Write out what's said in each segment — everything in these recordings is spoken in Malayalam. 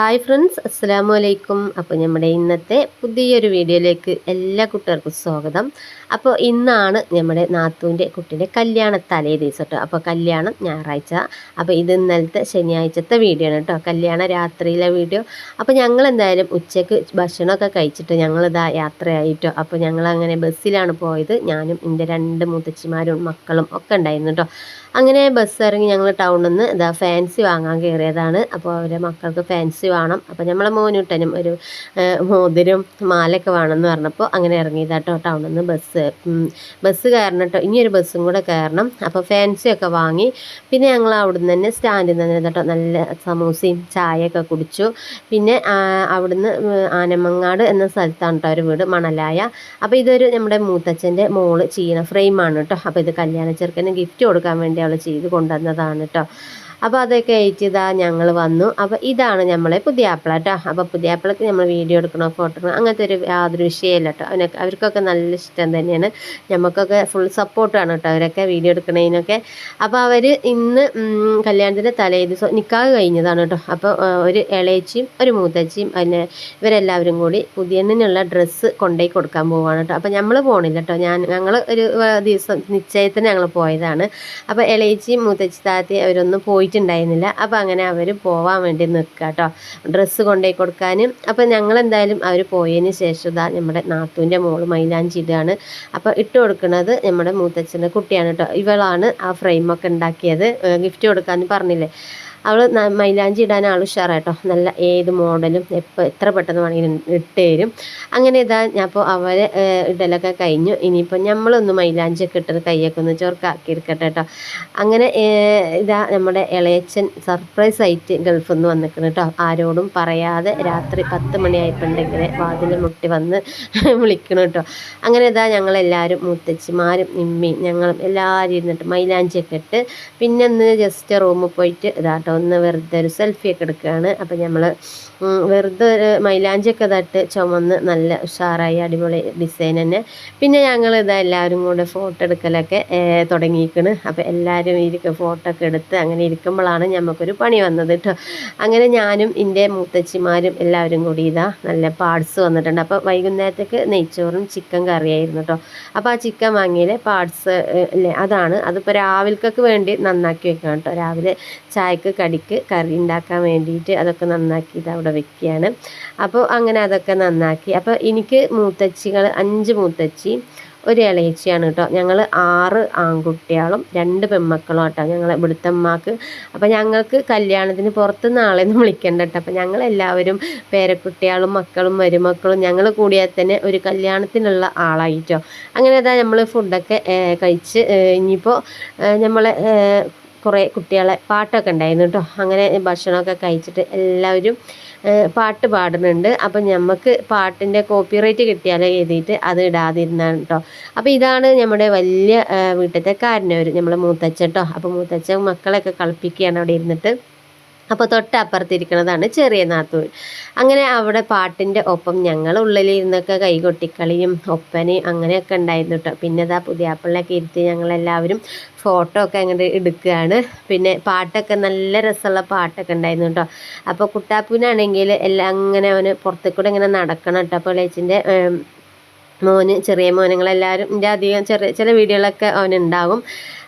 ഹായ് ഫ്രണ്ട്സ് അസ്സാമു അലൈക്കും അപ്പോൾ നമ്മുടെ ഇന്നത്തെ പുതിയൊരു വീഡിയോയിലേക്ക് എല്ലാ കുട്ടികൾക്കും സ്വാഗതം. അപ്പോൾ ഇന്നാണ് നമ്മുടെ നാത്തൂന്റെ കുട്ടീന്റെ കല്യാണ തലേ ദിവസം കേട്ടോ അപ്പോൾ കല്യാണം ഞായറാഴ്ച. അപ്പോൾ ഇത് ഇന്നലത്തെ ശനിയാഴ്ചത്തെ വീഡിയോ ആണ് കേട്ടോ കല്യാണ രാത്രിയിലെ വീഡിയോ. അപ്പോൾ ഞങ്ങൾ എന്തായാലും ഉച്ചയ്ക്ക് ഭക്ഷണമൊക്കെ കഴിച്ചിട്ട് ഞങ്ങളിതാ യാത്രയായിട്ടോ അപ്പോൾ ഞങ്ങളങ്ങനെ ബസ്സിലാണ് പോയത്. ഞാനും എന്റെ രണ്ട് മുത്തച്ഛിമാരും മക്കളും ഒക്കെ ഉണ്ടായിരുന്നു കേട്ടോ അങ്ങനെ ബസ് ഇറങ്ങി ഞങ്ങൾ ടൗണിൽ നിന്ന് ഇതാ ഫാൻസി വാങ്ങാൻ കയറിയതാണ് അപ്പോൾ അവരെ മക്കൾക്ക് ഫാൻസി വേണം. അപ്പോൾ നമ്മളെ മോനൂട്ടനും ഒരു മോതിരും മാലയൊക്കെ വേണമെന്ന് പറഞ്ഞപ്പോൾ അങ്ങനെ ഇറങ്ങിയതാട്ടോ ടൗണിൽ നിന്ന് ബസ് ബസ് കയറണം കേട്ടോ ഇനിയൊരു ബസ്സും കൂടെ കയറണം അപ്പോൾ ഫാൻസിയൊക്കെ വാങ്ങി. പിന്നെ ഞങ്ങൾ അവിടുന്ന് തന്നെ സ്റ്റാൻഡിൽ നിന്ന് കേട്ടോ നല്ല സമൂസയും ചായയൊക്കെ കുടിച്ചു. പിന്നെ അവിടുന്ന് ആനമങ്ങാട് എന്ന സ്ഥലത്താണ് കേട്ടോ ഒരു വീട് മണലായ. അപ്പോൾ ഇതൊരു നമ്മുടെ മൂത്തച്ഛന്റെ മോൾ ചെയ്യുന്ന ഫ്രെയിമാണ് കേട്ടോ അപ്പോൾ ഇത് കല്യാണ ചെറുക്കന് ഗിഫ്റ്റ് കൊടുക്കാൻ വേണ്ടി അവൾ ചെയ്ത് കൊണ്ടുവന്നതാണ് കേട്ടോ അപ്പോൾ അതൊക്കെ ആയിട്ട് ഇതാ ഞങ്ങൾ വന്നു. അപ്പോൾ ഇതാണ് നമ്മളെ പുതിയാപ്പിള കേട്ടോ അപ്പോൾ പുതിയാപ്പിളക്ക് നമ്മൾ വീഡിയോ എടുക്കണോ ഫോട്ടോ എടുക്കണോ അങ്ങനത്തെ ഒരു യാതൊരു വിഷയമില്ല കേട്ടോ അവനൊക്കെ അവർക്കൊക്കെ നല്ല ഇഷ്ടം തന്നെയാണ്. നമുക്കൊക്കെ ഫുൾ സപ്പോർട്ടാണ് കേട്ടോ അവരൊക്കെ വീഡിയോ എടുക്കണതിനൊക്കെ അപ്പോൾ അവർ ഇന്ന് കല്യാണത്തിന്റെ തലേ ദിവസം നിക്കാഹ് കഴിഞ്ഞതാണ് കേട്ടോ അപ്പോൾ ഒരു ഇളയച്ചിയും ഒരു മൂത്തച്ചിയും പിന്നെ ഇവരെല്ലാവരും കൂടി പുതിയണ്ണിനുള്ള ഡ്രസ്സ് കൊണ്ടുപോയി കൊടുക്കാൻ പോവാണ് കേട്ടോ അപ്പോൾ നമ്മൾ പോകണില്ല കേട്ടോ ഞാൻ ഞങ്ങൾ ഒരു ദിവസം നിശ്ചയത്തിന് ഞങ്ങൾ പോയതാണ്. അപ്പോൾ ഇളയച്ചിയും മൂത്തച്ചി താത്തി അവരൊന്നും പോയിട്ടുണ്ടായിരുന്നില്ല. അപ്പോൾ അങ്ങനെ അവർ പോവാൻ വേണ്ടി നിൽക്കുക കേട്ടോ ഡ്രസ്സ് കൊണ്ടുപോയി കൊടുക്കാനും. അപ്പോൾ ഞങ്ങൾ എന്തായാലും അവർ പോയതിന് ശേഷം ഇതാ നമ്മുടെ നാത്തൂന്റെ മോൾ മൈലാഞ്ചി ഇടുകയാണ് അപ്പോൾ ഇട്ട് കൊടുക്കുന്നത് നമ്മുടെ മൂത്തച്ഛന്റെ കുട്ടിയാണ് കേട്ടോ ഇവളാണ് ആ ഫ്രെയിമൊക്കെ ഉണ്ടാക്കിയത്. ഗിഫ്റ്റ് കൊടുക്കാമെന്ന് പറഞ്ഞില്ലേ. അവൾ മൈലാഞ്ചി ഇടാൻ ആൾ ഉഷാറാട്ടോ നല്ല ഏത് മോഡലും എപ്പോൾ എത്ര പെട്ടെന്ന് വേണമെങ്കിലും ഇട്ട് തരും. അങ്ങനെ ഇതാ ഞാൻ അപ്പോൾ അവരെ ഇടലൊക്കെ കഴിഞ്ഞു. ഇനിയിപ്പോൾ നമ്മളൊന്ന് മൈലാഞ്ചിയൊക്കെ ഇട്ടത് കൈയൊക്കെ ഒന്ന് ചോർക്കാക്കി എടുക്കട്ടെ കേട്ടോ അങ്ങനെ ഇതാ നമ്മുടെ ഇളയച്ചൻ സർപ്രൈസ് ആയിട്ട് ഗൾഫിൽ നിന്ന് വന്നിരിക്കുന്നു കേട്ടോ ആരോടും പറയാതെ രാത്രി പത്ത് മണിയായിട്ടുണ്ടെങ്കിൽ വാതിൽ മുട്ടി വന്ന് വിളിക്കണം കേട്ടോ അങ്ങനെ ഇതാ ഞങ്ങളെല്ലാവരും മുത്തച്ഛിമാരും ഇമ്മി ഞങ്ങളും എല്ലാവരും ഇരുന്നിട്ട് മൈലാഞ്ചിയൊക്കെ ഇട്ട് പിന്നെ ഒന്ന് ജസ്റ്റ് റൂമിൽ പോയിട്ട് ഇതാട്ടോ ഒന്ന് വെറുതെ ഒരു സെൽഫിയൊക്കെ എടുക്കുകയാണ്. അപ്പം നമ്മൾ വെറുതെ ഒരു മൈലാഞ്ചിയൊക്കെ തട്ട് ചുമന്ന് നല്ല ഉഷാറായി അടിപൊളി ഡിസൈൻ തന്നെ. പിന്നെ ഞങ്ങൾ ഇതാ എല്ലാവരും കൂടെ ഫോട്ടോ എടുക്കലൊക്കെ തുടങ്ങിയിരിക്കണ്. അപ്പോൾ എല്ലാവരും ഇരിക്കും ഫോട്ടോ ഒക്കെ എടുത്ത് അങ്ങനെ ഇരിക്കുമ്പോഴാണ് ഞമ്മക്കൊരു പണി വന്നത് കേട്ടോ. അങ്ങനെ ഞാനും എന്റെ മുത്തച്ഛിമാരും എല്ലാവരും കൂടി ഇതാ നല്ല പാർട്സ് വന്നിട്ടുണ്ട്. അപ്പോൾ വൈകുന്നേരത്തേക്ക് നെയ്ച്ചോറും ചിക്കൻ കറിയായിരുന്നു കേട്ടോ. അപ്പോൾ ആ ചിക്കൻ വാങ്ങിയാലേ പാർട്സ് അല്ലേ അതാണ്. അതിപ്പോൾ രാവിലേക്കൊക്കെ വേണ്ടി നന്നാക്കി വെക്കണം കേട്ടോ. രാവിലെ ചായക്ക് കടിക്ക് കറി ഉണ്ടാക്കാൻ വേണ്ടിയിട്ട് അതൊക്കെ നന്നാക്കി ഇത് അവിടെ വെക്കുകയാണ്. അപ്പോൾ അങ്ങനെ അതൊക്കെ നന്നാക്കി. അപ്പോൾ എനിക്ക് മൂത്തച്ചികൾ അഞ്ച് മൂത്തച്ചി ഒരു ഇളയച്ചിയാണ് കേട്ടോ. ഞങ്ങൾ ആറ് ആൺകുട്ടികളും രണ്ട് പെൺമക്കളും കേട്ടോ ഞങ്ങൾ ഇവിടുത്തെ അപ്പോൾ ഞങ്ങൾക്ക് കല്യാണത്തിന് പുറത്തുനിന്ന് ആളെയൊന്നും വിളിക്കണ്ട കേട്ടോ. അപ്പോൾ ഞങ്ങളെല്ലാവരും പേരക്കുട്ടികളും മക്കളും മരുമക്കളും ഞങ്ങൾ കൂടിയാൽ തന്നെ ഒരു കല്യാണത്തിനുള്ള ആളായിട്ടോ അങ്ങനെ അതാ നമ്മൾ ഫുഡൊക്കെ കഴിച്ച് ഇനിയിപ്പോൾ നമ്മളെ കുറേ കുട്ടികളെ പാട്ടൊക്കെ ഉണ്ടായിരുന്നു കേട്ടോ. അങ്ങനെ ഭക്ഷണമൊക്കെ കഴിച്ചിട്ട് എല്ലാവരും പാട്ട് പാടുന്നുണ്ട്. അപ്പം നമുക്ക് പാട്ടിന്റെ കോപ്പിറൈറ്റ് കിട്ടിയാലോ എഴുതിയിട്ട് അത് ഇടാതിരുന്നാണ് കേട്ടോ. അപ്പോൾ ഇതാണ് നമ്മുടെ വലിയ വീട്ടിലത്തെ കാരനവർ നമ്മളെ മൂത്തച്ഛട്ടോ അപ്പോൾ മൂത്തച്ഛൻ മക്കളെയൊക്കെ കളിപ്പിക്കുകയാണ് അവിടെ ഇരുന്നിട്ട്. അപ്പോൾ തൊട്ടപ്പുറത്തിരിക്കുന്നതാണ് ചെറിയ നാത്തൂൻ. അങ്ങനെ അവിടെ പാട്ടിന്റെ ഒപ്പം ഞങ്ങൾ ഉള്ളിലിരുന്നൊക്കെ കൈകൊട്ടിക്കളിയും ഒപ്പനയും അങ്ങനെയൊക്കെ ഉണ്ടായിരുന്നു കേട്ടോ. പിന്നെ ഇതാ പുതിയാപ്പിള്ളൊക്കെ ഇരുത്തി ഞങ്ങളെല്ലാവരും ഫോട്ടോ ഒക്കെ അങ്ങോട്ട് എടുക്കുകയാണ്. പിന്നെ പാട്ടൊക്കെ നല്ല രസമുള്ള പാട്ടൊക്കെ ഉണ്ടായിരുന്നു കേട്ടോ. അപ്പോൾ കുട്ടാപ്പൂനാണെങ്കിൽ എല്ലാം അങ്ങനെ അവന് പുറത്തേക്കൂടെ ഇങ്ങനെ നടക്കണം കേട്ടോ. അപ്പോൾ ലേച്ചിന്റെ മോന് ചെറിയ മോനങ്ങളെല്ലാവരും എന്റെ അധികം ചെറിയ ചില വീഡിയോകളൊക്കെ അവനുണ്ടാകും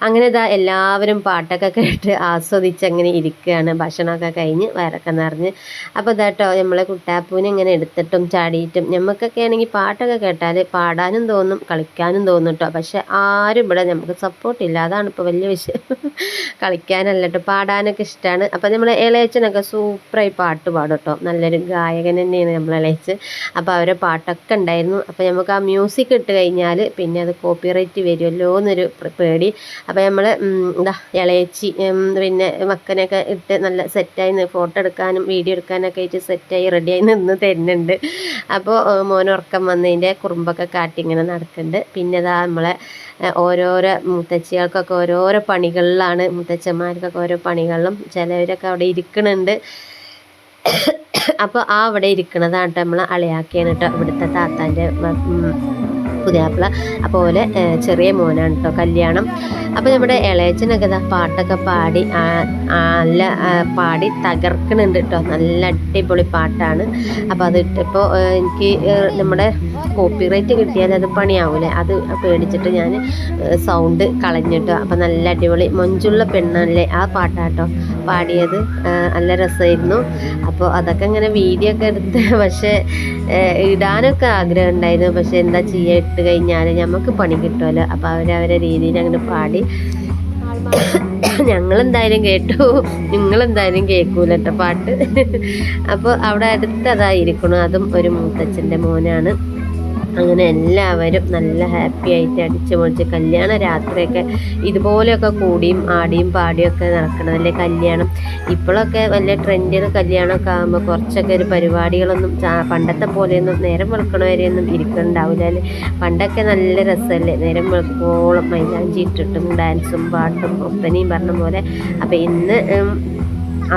അങ്ങനെ ഇതാ എല്ലാവരും പാട്ടൊക്കെ കേട്ട് ആസ്വദിച്ച് അങ്ങനെ ഇരിക്കുകയാണ് ഭക്ഷണമൊക്കെ കഴിഞ്ഞ് വയറൊക്കെ നിറഞ്ഞ്. അപ്പോൾ ഇതാട്ടോ നമ്മളെ കുട്ടാപ്പൂവിനെ ഇങ്ങനെ എടുത്തിട്ടും ചാടിയിട്ടും നമുക്കൊക്കെ ആണെങ്കിൽ പാട്ടൊക്കെ കേട്ടാൽ പാടാനും തോന്നും കളിക്കാനും തോന്നും കേട്ടോ പക്ഷെ ആരും ഇവിടെ നമുക്ക് സപ്പോർട്ടില്ല അതാണ് ഇപ്പോൾ വലിയ വിഷയം. കളിക്കാനല്ല കേട്ടോ പാടാനൊക്കെ ഇഷ്ടമാണ് അപ്പോൾ നമ്മളെ ഇളയച്ചനൊക്കെ സൂപ്പറായി പാട്ട് പാടും കേട്ടോ നല്ലൊരു ഗായകൻ തന്നെയാണ് നമ്മൾ ഇളയച്ച് അപ്പോൾ അവരെ പാട്ടൊക്കെ ഉണ്ടായിരുന്നു. അപ്പോൾ നമുക്ക് ആ മ്യൂസിക് ഇട്ട് കഴിഞ്ഞാൽ പിന്നെ അത് കോപ്പിറൈറ്റ് വരുമല്ലോ എന്നൊരു പേടി. അപ്പോൾ നമ്മൾ എന്താ ഇളയച്ചി പിന്നെ മക്കനെയൊക്കെ ഇട്ട് നല്ല സെറ്റായി ഫോട്ടോ എടുക്കാനും വീഡിയോ എടുക്കാനൊക്കെ ആയിട്ട് സെറ്റായി റെഡിയായി നിന്ന് തരുന്നുണ്ട്. അപ്പോൾ മോൻ ഉറക്കം വന്നതിന്റെ കുറുമ്പൊക്കെ കാട്ടി ഇങ്ങനെ നടക്കുന്നുണ്ട്. പിന്നെ ഇതാ നമ്മളെ ഓരോരോ മുത്തച്ഛികൾക്കൊക്കെ ഓരോരോ പണികളിലാണ് മുത്തച്ഛന്മാർക്കൊക്കെ ഓരോ പണികളിലും ചിലവരൊക്കെ അവിടെ ഇരിക്കുന്നുണ്ട്. അപ്പോൾ ആ അവിടെ ഇരിക്കണതാണ് കേട്ടോ നമ്മൾ അളിയാക്കിയാണ് കേട്ടോ ഇവിടുത്തെ താത്താന്റെ പുതിയാപ്പിള. അപ്പോൾ ചെറിയ മോനാണ് കേട്ടോ കല്യാണം. അപ്പോൾ നമ്മുടെ ഇളയച്ചനൊക്കെ ഇതാ പാട്ടൊക്കെ പാടി നല്ല പാടി തകർക്കണുണ്ട് കേട്ടോ നല്ല അടിപൊളി പാട്ടാണ്. അപ്പോൾ അത് ഇട്ടപ്പോൾ എനിക്ക് നമ്മുടെ കോപ്പിറൈറ്റ് കിട്ടിയാൽ അത് പണിയാവൂലേ. അത് പേടിച്ചിട്ട് ഞാൻ സൗണ്ട് കളഞ്ഞിട്ടോ. അപ്പോൾ നല്ല അടിപൊളി മൊഞ്ചുള്ള പെണ്ണല്ലേ ആ പാട്ടാട്ടോ പാടിയത്. നല്ല രസമായിരുന്നു അപ്പോൾ അതൊക്കെ ഇങ്ങനെ വീഡിയോ ഒക്കെ എടുത്ത് പക്ഷേ ഇടാനൊക്കെ ആഗ്രഹം ഉണ്ടായിരുന്നു. പക്ഷേ എന്താ ചെയ്യുക ഇട്ട് കഴിഞ്ഞാൽ നമുക്ക് പണി കിട്ടുമല്ലോ അപ്പോൾ അവരവരെ രീതിയിൽ അങ്ങനെ പാടി. ഞങ്ങളെന്തായാലും കേട്ടു. നിങ്ങളെന്തായാലും കേൾക്കൂല പാട്ട്. അപ്പോൾ അവിടെ അടുത്തതായിരിക്കണം. അതും ഒരു മൂത്തച്ഛന്റെ മോനാണ്. അങ്ങനെ എല്ലാവരും നല്ല ഹാപ്പി ആയിട്ട് അടിച്ചു പൊളിച്ച് കല്യാണ രാത്രിയൊക്കെ ഇതുപോലെയൊക്കെ കൂടിയും ആടിയും പാടിയും ഒക്കെ നടക്കണതല്ലേ കല്യാണം. ഇപ്പോഴൊക്കെ വലിയ ട്രെൻഡിന് കല്യാണമൊക്കെ ആകുമ്പോൾ കുറച്ചൊക്കെ ഒരു പരിപാടികളൊന്നും പണ്ടത്തെ പോലെയൊന്നും നേരം വെളുക്കണവരെയൊന്നും ഇരിക്കണ്ടാവില്ല അല്ലേ? പണ്ടൊക്കെ നല്ല രസമല്ലേ? നേരം വെളുക്കോളം മൈലാഞ്ചി ഇട്ടിട്ടും ഡാൻസും പാട്ടും ഒപ്പനയും പറഞ്ഞ പോലെ. അപ്പം ഇന്ന്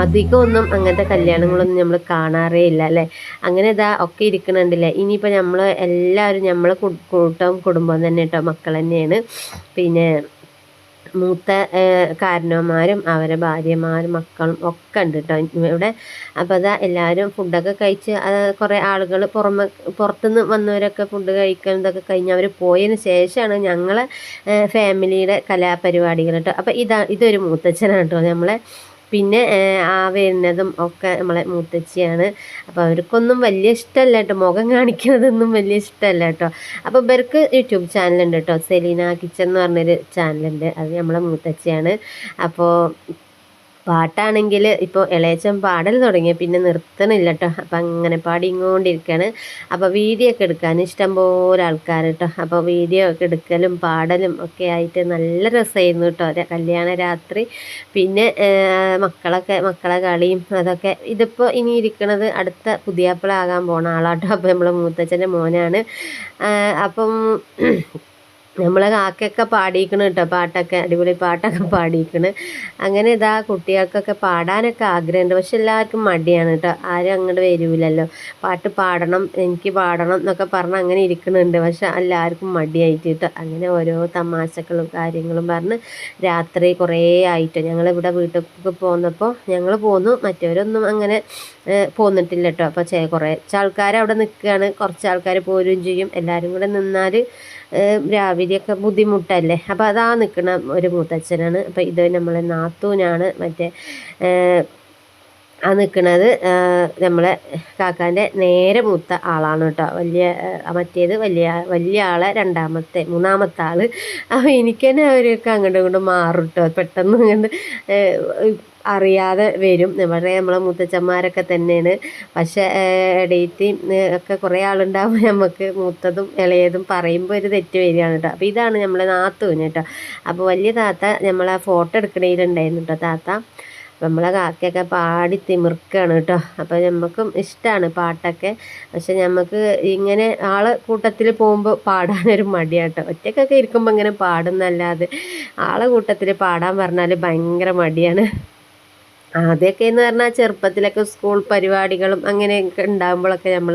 അധികം ഒന്നും അങ്ങനത്തെ കല്യാണങ്ങളൊന്നും നമ്മൾ കാണാറേ ഇല്ല അല്ലേ? അങ്ങനെ ഇതാ ഒക്കെ ഇരിക്കണുണ്ടല്ലേ? ഇനിയിപ്പോൾ നമ്മൾ എല്ലാവരും നമ്മളെ കൂട്ടം കുടുംബം തന്നെ കേട്ടോ മക്കൾ തന്നെയാണ്. പിന്നെ മൂത്ത കാരണവന്മാരും അവരെ ഭാര്യമാരും മക്കളും ഒക്കെ ഉണ്ട് കേട്ടോ ഇവിടെ അപ്പോൾ അതാ എല്ലാവരും ഫുഡൊക്കെ കഴിച്ച് കുറേ ആളുകൾ പുറമെ പുറത്തുനിന്ന് വന്നവരൊക്കെ ഫുഡ് കഴിക്കാൻ ഇതൊക്കെ കഴിഞ്ഞ് അവർ പോയതിന് ശേഷമാണ് ഞങ്ങളെ ഫാമിലിയുടെ കലാപരിപാടികൾ കേട്ടോ അപ്പോൾ ഇതാ ഇതൊരു മൂത്തച്ഛനാണ് കേട്ടോ നമ്മളെ പിന്നെ ആ വരുന്നതും ഒക്കെ നമ്മളെ മൂത്തച്ചിയാണ്. അപ്പോൾ അവർക്കൊന്നും വലിയ ഇഷ്ടമല്ല കേട്ടോ. മുഖം കാണിക്കുന്നതൊന്നും വലിയ ഇഷ്ടമല്ല കേട്ടോ. അപ്പോൾ ഇവർക്ക് യൂട്യൂബ് ചാനലുണ്ട് കേട്ടോ. സെലീന കിച്ചൻ എന്ന് പറഞ്ഞൊരു ചാനലുണ്ട്. അത് നമ്മളെ മൂത്തച്ചിയാണ്. അപ്പോൾ പാട്ടാണെങ്കിൽ ഇപ്പോൾ ഇളയച്ചൻ പാടൽ തുടങ്ങിയ പിന്നെ നിർത്തണില്ല കേട്ടോ അപ്പം അങ്ങനെ പാടിക്കൊണ്ടിരിക്കുകയാണ് അപ്പോൾ വീഡിയോ ഒക്കെ എടുക്കാൻ ഇഷ്ടംപോലെ ആൾക്കാർ കേട്ടോ അപ്പോൾ വീഡിയോ ഒക്കെ എടുക്കലും പാടലും ഒക്കെ ആയിട്ട് നല്ല രസമായിരുന്നു കേട്ടോ കല്യാണ രാത്രി. പിന്നെ മക്കളൊക്കെ മക്കളെ കളിയും അതൊക്കെ ഇതിപ്പോൾ ഇനി ഇരിക്കണത് അടുത്ത പുതിയാപ്പിളാകാൻ പോണ ആളാട്ടോ. അപ്പോൾ നമ്മളെ മൂത്തച്ഛന്റെ മോനാണ്. അപ്പം നമ്മളെ കാക്കയൊക്കെ പാടിയിക്കണ് കേട്ടോ പാട്ടൊക്കെ അടിപൊളി പാട്ടൊക്കെ പാടിയിരിക്കണ്. അങ്ങനെ ഇതാ കുട്ടികൾക്കൊക്കെ പാടാനൊക്കെ ആഗ്രഹമുണ്ട് പക്ഷെ എല്ലാവർക്കും മടിയാണ് കേട്ടോ ആരും അങ്ങോട്ട് വരൂലല്ലോ. പാട്ട് പാടണം എനിക്ക് പാടണം എന്നൊക്കെ പറഞ്ഞ് അങ്ങനെ ഇരിക്കുന്നുണ്ട് പക്ഷെ എല്ലാവർക്കും മടിയായിട്ട് കേട്ടോ. അങ്ങനെ ഓരോ തമാശകളും കാര്യങ്ങളും പറഞ്ഞ് രാത്രി കുറേ ആയിട്ട്. ഞങ്ങളിവിടെ വീട്ടിലേക്ക് പോന്നപ്പോൾ ഞങ്ങൾ പോന്നു മറ്റവരൊന്നും അങ്ങനെ പോന്നിട്ടില്ല കേട്ടോ. അപ്പോൾ കുറേ ആൾക്കാർ അവിടെ നിൽക്കുകയാണ് കുറച്ച് ആൾക്കാർ പോരുകയും ചെയ്യും. എല്ലാവരും കൂടെ നിന്നാൽ രാവിലെയൊക്കെ ബുദ്ധിമുട്ടല്ലേ? അപ്പോൾ അതാ നിൽക്കുന്ന ഒരു മൂത്തച്ഛനാണ്. അപ്പോൾ ഇത് നമ്മളെ നാത്തൂനാണ്. മറ്റേ ആ നിൽക്കുന്നത് നമ്മളെ കാക്കാന്റെ നേരെ മൂത്ത ആളാണ് കേട്ടോ. വലിയ മറ്റേത് വലിയ വലിയ ആളെ രണ്ടാമത്തെ മൂന്നാമത്തെ ആൾ അപ്പോൾ എനിക്ക് തന്നെ അവരൊക്കെ അങ്ങോട്ടും ഇങ്ങോട്ടും മാറും കേട്ടോ. പെട്ടെന്ന് അങ്ങോട്ട് അറിയാതെ വരും. നമ്മുടെ നമ്മളെ മുത്തച്ഛന്മാരൊക്കെ തന്നെയാണ്. പക്ഷേ ഇടയിത്തി ഒക്കെ കുറേ ആളുണ്ടാകുമ്പോൾ നമുക്ക് മൂത്തതും ഇളയതും പറയുമ്പോൾ ഒരു തെറ്റ് വരികയാണ് കേട്ടോ. അപ്പോൾ ഇതാണ് നമ്മളെ നാത്തൂന് കേട്ടോ. അപ്പോൾ വലിയ താത്ത നമ്മളെ ഫോട്ടോ എടുക്കണേലുണ്ടായിരുന്നു കേട്ടോ. താത്ത നമ്മളെ കാക്കയൊക്കെ പാടി തിമിർക്കാണ് കേട്ടോ. അപ്പോൾ നമുക്കും ഇഷ്ടമാണ് പാട്ടൊക്കെ. പക്ഷെ നമുക്ക് ഇങ്ങനെ ആൾ കൂട്ടത്തിൽ പോകുമ്പോൾ പാടാനൊരു മടിയാട്ടോ ഒറ്റക്കൊക്കെ ഇരിക്കുമ്പോൾ ഇങ്ങനെ പാടുന്നല്ലാതെ ആളെ കൂട്ടത്തിൽ പാടാൻ പറഞ്ഞാൽ ഭയങ്കര മടിയാണ്. ആദ്യമൊക്കെ എന്ന് പറഞ്ഞാൽ ചെറുപ്പത്തിലൊക്കെ സ്കൂൾ പരിപാടികളും അങ്ങനെയൊക്കെ ഉണ്ടാകുമ്പോഴൊക്കെ നമ്മൾ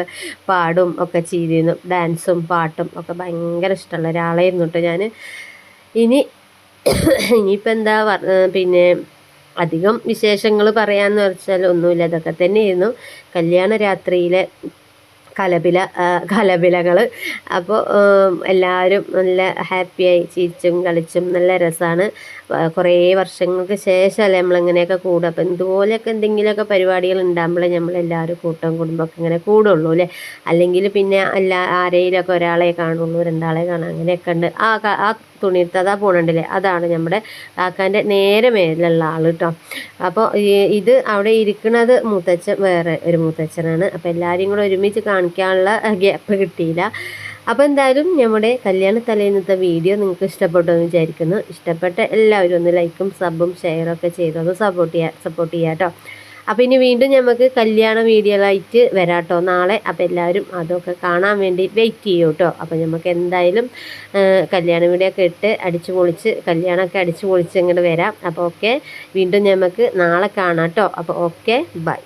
പാടും ഒക്കെ ചെയ്തിരുന്നു. ഡാൻസും പാട്ടും ഒക്കെ ഭയങ്കര ഇഷ്ടമുള്ള ഒരാളായിരുന്നു കേട്ടോ ഞാൻ ഇനി ഇനിയിപ്പോൾ എന്താ പിന്നെ അധികം വിശേഷങ്ങൾ പറയാമെന്ന് വെച്ചാൽ ഒന്നുമില്ല. ഇതൊക്കെ തന്നെയായിരുന്നു. കല്യാണ രാത്രിയിലെ കലപില കലപിലകൾ അപ്പോൾ എല്ലാവരും നല്ല ഹാപ്പിയായി ചിരിച്ചും കളിച്ചും നല്ല രസമാണ് കുറേ വർഷങ്ങൾക്ക് ശേഷമല്ലേ നമ്മളിങ്ങനെയൊക്കെ കൂടുക. അപ്പം ഇതുപോലെയൊക്കെ എന്തെങ്കിലുമൊക്കെ പരിപാടികൾ ഉണ്ടാകുമ്പോഴേ നമ്മളെല്ലാവരും കൂട്ടം കുടുംബമൊക്കെ ഇങ്ങനെ കൂടുള്ളൂ അല്ലേ? അല്ലെങ്കിൽ പിന്നെ എല്ലാ ആരെയിലൊക്കെ ഒരാളെ കാണുള്ളൂ രണ്ടാളെ കാണാം അങ്ങനെയൊക്കെ ഉണ്ട്. ആ ക- ആ തുണിയെടുത്ത് അതാ പോണുണ്ടല്ലേ? അതാണ് നമ്മുടെ കാക്കാന്റെ നേരെ മേലുള്ള ആൾ കേട്ടോ അപ്പോൾ ഇത് അവിടെ ഇരിക്കുന്നത് മൂത്തച്ഛൻ വേറെ ഒരു മൂത്തച്ഛനാണ്. അപ്പോൾ എല്ലാവരെയും കൂടെ ഒരുമിച്ച് കാണിക്കാനുള്ള ഗ്യാപ്പ് കിട്ടിയില്ല. അപ്പോൾ എന്തായാലും നമ്മുടെ കല്യാണ തലേന്നത്തെ വീഡിയോ നിങ്ങൾക്ക് ഇഷ്ടപ്പെട്ടു എന്ന് വിചാരിക്കുന്നു. ഇഷ്ടപ്പെട്ട എല്ലാവരും ഒന്ന് ലൈക്കും സബും ഷെയറും ഒക്കെ ചെയ്തു സപ്പോർട്ട് ചെയ്യാം സപ്പോർട്ട് ചെയ്യാം കേട്ടോ അപ്പോൾ ഇനി വീണ്ടും നമുക്ക് കല്യാണ വീഡിയോകളായിട്ട് വരാം കേട്ടോ നാളെ അപ്പോൾ എല്ലാവരും അതൊക്കെ കാണാൻ വേണ്ടി വെയിറ്റ് ചെയ്യും കേട്ടോ അപ്പോൾ നമുക്ക് എന്തായാലും കല്യാണ വീഡിയോ ഒക്കെ ഇട്ട് അടിച്ചു പൊളിച്ച് കല്യാണമൊക്കെ അടിച്ചു പൊളിച്ച് ഇങ്ങോട്ട് വരാം. അപ്പോൾ ഓക്കെ വീണ്ടും നമുക്ക് നാളെ കാണാം കേട്ടോ അപ്പോൾ ഓക്കെ ബൈ